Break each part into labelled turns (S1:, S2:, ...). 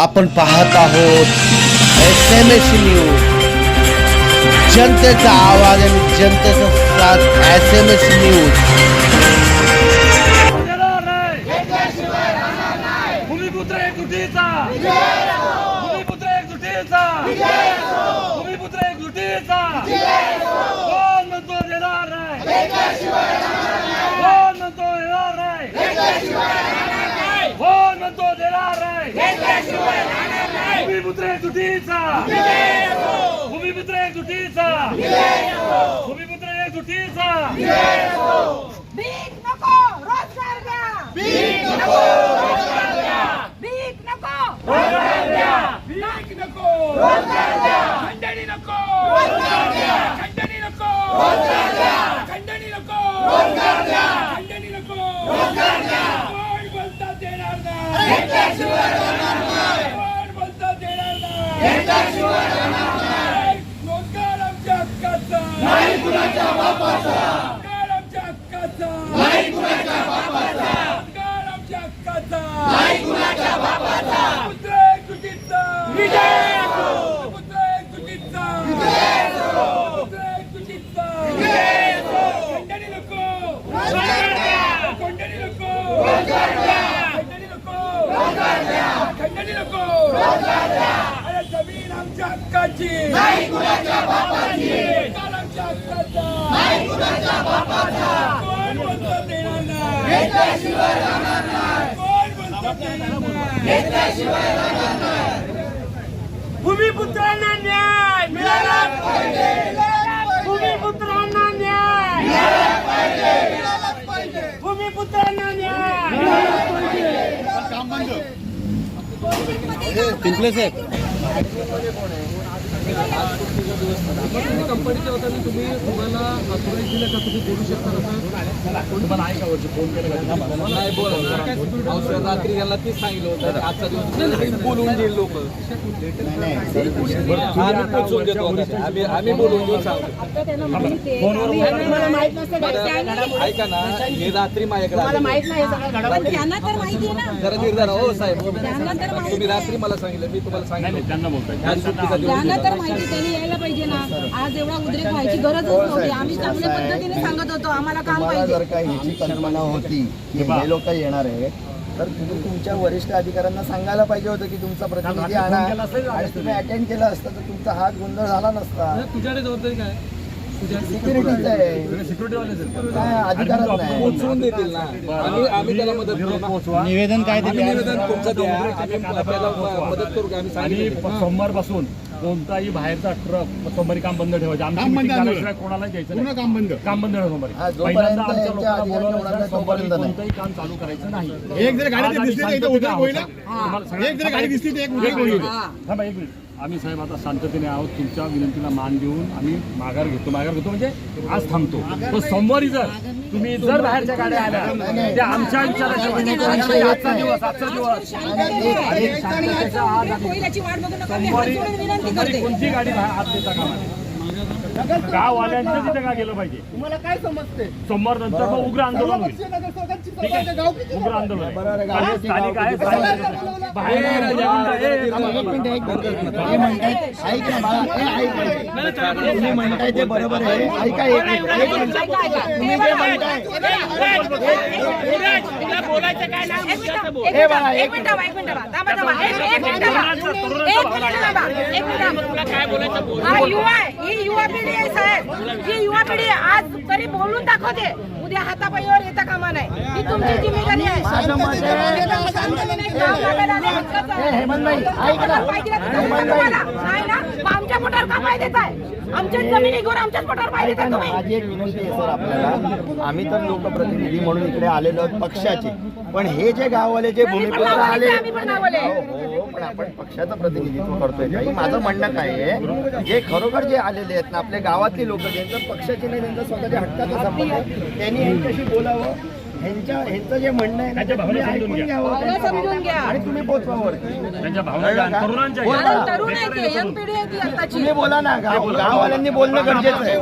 S1: आपण पाहत आहोत एस एम एस न्यूज जनतेचा आवाज आणि जनतेचा साथ एस एम एस न्यूज
S2: देणार नाही भूमिपुत्र एक जुटीचा भूमिपुत्र एक जुटीचा भूमिपुत्र एक जुटीचा कोण म्हणतो देणार नाही कोण म्हणतो देणार नाही कोण म्हणतो देणार भूमिपुत्र जुटीचा भूमिपुत्र जुटीचा भूमिपुत्र जुटीचा
S3: भीक नको रोजगार द्या भीक नको भीक नको.
S2: भीक नको खंडणी नको खंडणी नको खंडणी नको खंडणी नको कोण बोलता देणार नाही कोण बोलता देणार नाही रोजगार आमच्या हक्काचा नाही कुणाच्या बापाचा रोजगार आमच्या हक्काचा नाही कुणाच्या बापाचा रोजगार आमच्या हक्काचा नाही कुणाच्या बापाचा पुत्र एक तुटीचा विजय असो पुत्र एक तुटीचा विजय असो पुत्र एक तुटीचा विजय असो खंडणी नको रोजगार द्या खंडणी नको रोजगार द्या खंडणी नको रोजगार द्या खंडणी नको रोजगार द्या अरे जमीन आमच्या हक्काची नाही कुणाच्या बापाची रोजगार आमच्या हक्काचा नाही कुणाच्या बापाचा कोण बोलतो देणार नाही घेतल्याशिवाय राहणार नाही कोण बोलतो देणार नाही घेतल्याशिवाय राहणार नाही भूमिपुत्रांना न्याय मिळाला भूमिपुत्रांना न्याय. मिळाला पाहिजे भूमिपुत्रांना न्याय
S4: कंपनीच्या वतीने तुम्ही तुम्हाला दिलं का? तुम्ही बोलू शकता नाही बोला रात्री यांना तेच सांगितलं होतं. आजचा दिवस बोलून देईल लोक. आम्ही देतो आम्ही बोलून देऊ सांगतो ऐका ना हे रात्री माझ्याकडे आले.
S3: त्यांना तर माहिती आहे ना.
S4: जरा निर्धार हो साहेब. तुम्ही रात्री मला सांगितलं मी तुम्हाला सांगितलं.
S2: त्यांना बोलताय.
S3: तर माहिती त्यांनी यायला पाहिजे ना. आज एवढा उद्रेक व्हायची गरजच नव्हती. आम्ही चांगल्या पद्धतीने सांगत होतो. आम्हाला काम
S5: तुम्हाला
S3: पाहिजे.
S5: जर काही ह्याची कल्पना होती की हे लोक येणार आहे तर तुम्ही तुमच्या वरिष्ठ अधिकाऱ्यांना सांगायला पाहिजे होतं की तुमचा प्रतिनिधी आणा. आणि तुम्ही अटेंड केलं असतं तर तुमचा हात गोंधळ झाला नसता.
S4: तुझ्याकडे जबाबदारी काय?
S5: सिक्युरिटीच आहे. काय अधिकारच नाही.
S4: पोचवून देतील ना. आम्ही आम्ही त्याला मदत करू ना.
S1: निवेदन काय
S4: आम्ही निवेदन तुमचं द्या आम्ही त्याला मदत करू की आम्ही
S2: आणि
S4: सांगितलं
S2: सोमवारपासून कोणताही बाहेरचा ट्रक सोमवारी काम बंद ठेवायचं. आमची meeting झाल्याशिवाय कोणाला द्यायचं नाही. काम बंद. काम बंद ठेवा
S5: हा,
S2: सोमवारी
S5: जोपर्यंत
S2: पहिल्यांदा आमच्या
S5: यांच्या
S2: लोकांना
S5: अधिकारी
S2: बोलवलं
S5: होणार नाही,
S2: सोमवारी
S5: तोपर्यंत नाही.
S2: कोणतंही काम चालू करायचं नाही.
S6: एक जर गाडी
S2: आज आम्ही
S6: दिसली तर इथं होईल.
S2: तुम्हाला
S6: गाडी तर होईल.
S2: थांबा एक मिनिट. आम्ही साहेब आता शांततेने आहोत तुमच्या विनंतीला मान देऊन आम्ही माघार घेतो. माघार घेतो म्हणजे आज थांबतो. पण सोमवारी जर तुम्ही जर बाहेरच्या गाड्या आल्या त्या आमच्या आजचा दिवस आजचा दिवस.
S3: आणि शांततेचा आज
S2: सोमवारी सोमवारी कोणती गाडी आत देता कामा नये. गाववाल्यांचं तिथे का गेलं पाहिजे
S6: तुम्हाला काय समजते
S2: सोमवार नंतर उग्र आंदोलन होईल ठीक आहे उग्र आंदोलन आहे.
S5: आहे.
S2: स्थानिक आहे
S5: हे हे ऐक तुम्ही म्हणताय ते बरोबर आहे ऐका एक तुम्ही जे म्हणताय
S3: एक मिनिट एक मिनिट थांबा, एक मिनिट थांबा. थांबा, थांबा. एक- एक मिनिट थांबा. एक मिनिट थांबा. एक मिनिट थांबा. हा युवा ही पिढी आहे साहेब ही युवा पिढी आज तरी बोलून दाखवते उद्या हातापायीवर येता कामा नाही ही तुमची जिम्मेदारी आहे
S5: हेमंत भाई, ऐक ना.
S3: नाही ना मग आमच्या पोटावर का पाय देताय? आमच्या जमिनी घेऊन आमच्याच पोटावर पाय
S5: ऐका
S3: देताय
S5: ना
S3: तुम्ही.
S5: माझी एक विनंती आहे सर आपल्याला. आम्ही तर लोकप्रतिनिधी म्हणून इकडे आलेलो आहोत पक्षाचे. पण हे जे गाववाले जे भूमिपुत्र
S3: गाववालेच
S5: आले
S3: आम्ही पण गाववाले.
S5: हो, हो, पण आपण पक्षाचं प्रतिनिधित्व करतोय काही माझं म्हणणं काय आहे? जे खरोखर जे आलेले आहेत ना आपल्या गावातली लोक ज्यांचं पक्षाचे नाही त्यांचा स्वतःच्या हक्काचा संबंध आहे, त्यांनी यांच्याशी बोलावं. ह्यांच्या ह्यांचं जे म्हणणं आहे ना ते
S2: त्यांच्या भावना
S5: तुम्ही
S2: समजून
S5: ऐकून
S2: घ्या.
S5: घ्यावं
S3: भावना समजून
S5: त्यांच्या
S3: घ्या.
S5: आणि तुम्ही पोचवा वरती.
S2: त्यांच्या भावना ज्या तरुणांच्या
S5: बोला.
S2: आहेत.
S3: कारण तरुण आहे ते यंग पिढी आहे ती आताची.
S5: तुम्ही बोला ना गाव गाववाल्यांनी बोलणं गरजेचं आहे.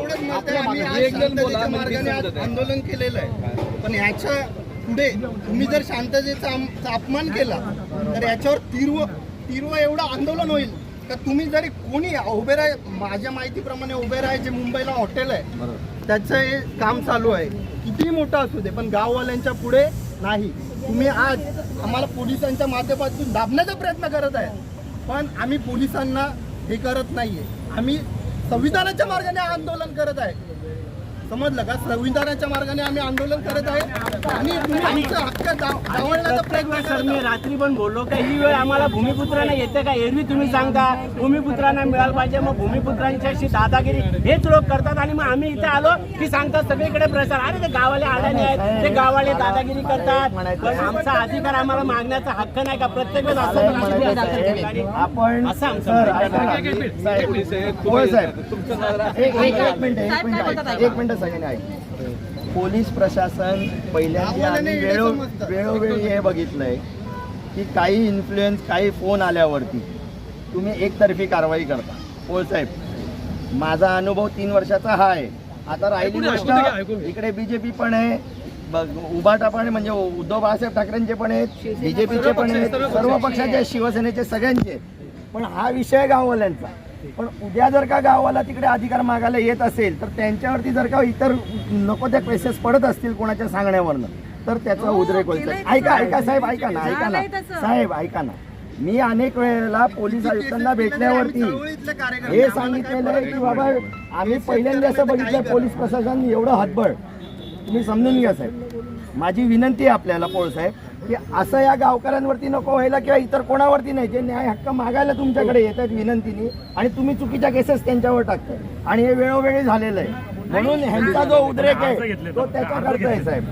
S6: आम्ही आज शांततेच्या मार्गाने आज आंदोलन केलेलं आहे. पण ह्याच्या पुढे तुम्ही जर शांततेचा आम- चा अपमान केला तर याच्यावर तीव्र तीव्र एवढं आंदोलन होईल. का तुम्ही जरी कोणी उभे राह माझ्या माहितीप्रमाणे उभे राहा जे मुंबईला हॉटेल आहे. त्याचं हे काम चालू आहे. कितीही मोठं असू दे पण गाववाल्यांच्या पुढे नाही. तुम्ही आज आम्हाला पोलिसांच्या माध्यमातून दाबण्याचा प्रयत्न करत आहे. पण आम्ही पोलिसांना हे करत नाहीये. आम्ही संविधानाच्या मार्गाने आंदोलन करत आहे. समजलं का? संविधानाच्या मार्गाने आम्ही आंदोलन करत आहे. आणि तुम्ही हक्क प्रयत्न
S7: सर मी. रात्री पण बोललो का ही वेळ आम्हाला भूमिपुत्रांना येते का? एरवी तुम्ही सांगता भूमिपुत्रांना मिळालं पाहिजे मग भूमिपुत्रांच्याशी दादागिरी हेच लोक करतात आणि मग आम्ही इथे आलो की सांगतात सगळीकडे प्रसार. अरे ते गावाले आल्याने आहेत ते गावाले दादागिरी करतात. पण आमचा अधिकार आम्हाला मागण्याचा हक्क नाही का? प्रत्येक वेळेस असं.
S5: आपण
S7: असं आमचं
S5: एक मिनिट एक मिनिट. सगळ्यांनी ऐक पोलीस प्रशासन पहिल्यांदा वेळो वेळोवेळी हे बघितलंय की काही इन्फ्लुएन्स काही फोन आल्यावरती तुम्ही एकतर्फी कारवाई करता. पोळ साहेब माझा अनुभव तीन वर्षाचा हा आहे. आता राहिली गोष्ट इकडे बीजेपी पण आहे उभाटा पण म्हणजे उद्धव बाळासाहेब ठाकरेंचे पण आहेत बीजेपीचे पण आहेत सर्व पक्षाचे शिवसेनेचे सगळ्यांचे. पण हा विषय गाववाल्यांचा. पण उद्या जर का गावाला तिकडे अधिकार मागायला येत असेल तर त्यांच्यावरती जर का इतर नको त्या केसेस पडत असतील कोणाच्या सांगण्यावरनं तर त्याचा
S3: हो,
S5: उद्रेक होईल. ऐका. ऐका साहेब ऐका ना ऐका ना. साहेब ऐका ना. मी अनेक वेळेला पोलीस आयुक्तांना भेटल्यावरती हे सांगितलेलं आहे की बाबा आम्ही पहिल्यांदा असं बघितलं पोलीस प्रशासन एवढं हतबळ तुम्ही समजून घ्या साहेब. माझी विनंती आहे आपल्याला पोळ साहेब. की असं या गावकऱ्यांवरती नको व्हायला किंवा इतर कोणावरती नाही. जे न्याय हक्क मागायला तुमच्याकडे येत आहेत विनंतीने आणि तुम्ही चुकीच्या केसेस त्यांच्यावर टाकताय. आणि हे वेळोवेळी झालेलं आहे. म्हणून ह्यांचा जो उद्रेक आहे तो त्याच्याकरता आहे साहेब.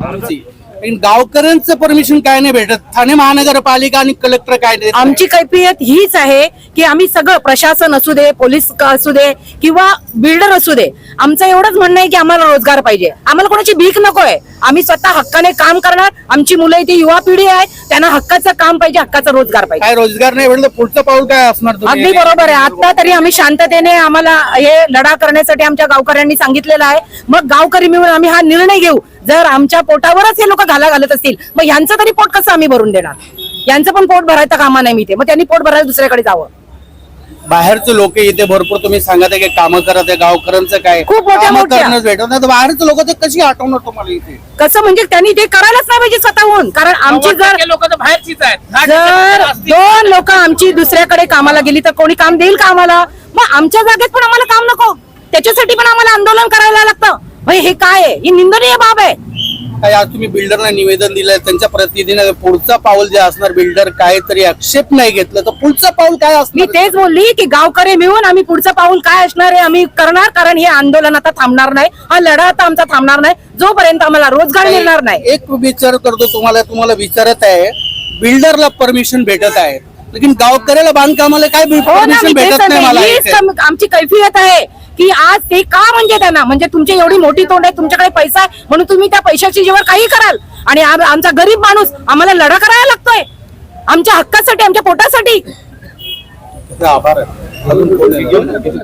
S1: गावकऱ्यांचं परमिशन काय नाही भेटत. ठाणे महानगरपालिका आणि कलेक्टर काय नाही.
S3: आमची कैफियत हीच आहे की आम्ही सगळं प्रशासन असू दे पोलीस असू दे किंवा बिल्डर असू दे आमचं एवढंच म्हणणं आहे की आम्हाला रोजगार पाहिजे. आम्हाला कोणाची भीक नकोय. आम्ही स्वतः हक्काने काम करणार. आमची मुलं इथे युवा पिढी आहे. त्यांना हक्काचं काम पाहिजे हक्काचा रोजगार पाहिजे.
S1: काय रोजगार नाही भेटलं पुढचं पाऊल काय असणार?
S3: अगदी बरोबर आहे. आता तरी आम्ही शांततेने आम्हाला हे लढा करण्यासाठी आमच्या गावकऱ्यांनी सांगितलेलं आहे. मग गावकरी मिळून आम्ही हा निर्णय घेऊ. जर आमच्या पोटावरच हे लोक घाला घालत असतील मग ह्यांचं तरी पोट कसं आम्ही भरून देणार? यांचं पण पोट भरायचं कामा नाही मी ते मग त्यांनी पोट भरायला दुसऱ्याकडे जावं.
S1: बाहेरचे लोक इथे भरपूर तुम्ही सांगत आहे की कामं करत आहे गावकऱ्यांचं काय?
S3: खूप मोठ्या-
S1: कामं
S3: मोठ्या.
S1: करणंच भेटत नाही. तर बाहेरचे लोक ते कशी आठवणार तुम्हाला इथे?
S3: कसं म्हणजे त्यांनी ते करायलाच नाही पाहिजे स्वतःहून. कारण आमची जर
S7: लोक तर बाहेरचीच आहेत.
S3: जर दोन लोक आमची दुसऱ्याकडे कामाला गेली तर कोणी काम देईल का आम्हाला? मग आमच्या जागेत पण आम्हाला काम नको. त्याच्यासाठी पण आम्हाला आंदोलन करायला लागतं. म्हणजे हे काय आहे? ही निंदनीय बाब आहे.
S1: काय आज तुम्ही बिल्डरला निवेदन दिलंय? त्यांच्या प्रतिनिधीने पुढचं पाऊल जे असणार बिल्डर काहीतरी आक्षेप नाही घेतलं. तर पुढचं पाऊल काय
S3: मी
S1: असणार
S3: तेच बोलली की गावकरी मिळून आम्ही पुढचं पाऊल काय असणार आहे? आम्ही करणार कारण हे आंदोलन आता थांबणार नाही. हा लढा आता आमचा थांबणार नाही. जोपर्यंत आम्हाला रोजगार मिळणार नाही.
S1: एक विचार करतो तुम्हाला तुम्हाला विचारत आहे. बिल्डरला परमिशन भेटत आहे. लेकिन गावकऱ्याला बांधकामाला काय
S3: हो ना तेच
S1: भेटत नाही मला
S3: सांगते. हीच
S1: इथे.
S3: कम- आमची कैफियत आहे. की आज ते का म्हणजे त्यांना? म्हणजे तुमची एवढी मोठी तोंड आहे तुमच्याकडे पैसा आहे म्हणून तुम्ही त्या पैशाची जेव्हा काही कराल? आणि आमचा गरीब माणूस आम्हाला लढा करायला लागतोय. आमच्या हक्कासाठी आमच्या पोटासाठी.
S1: आभार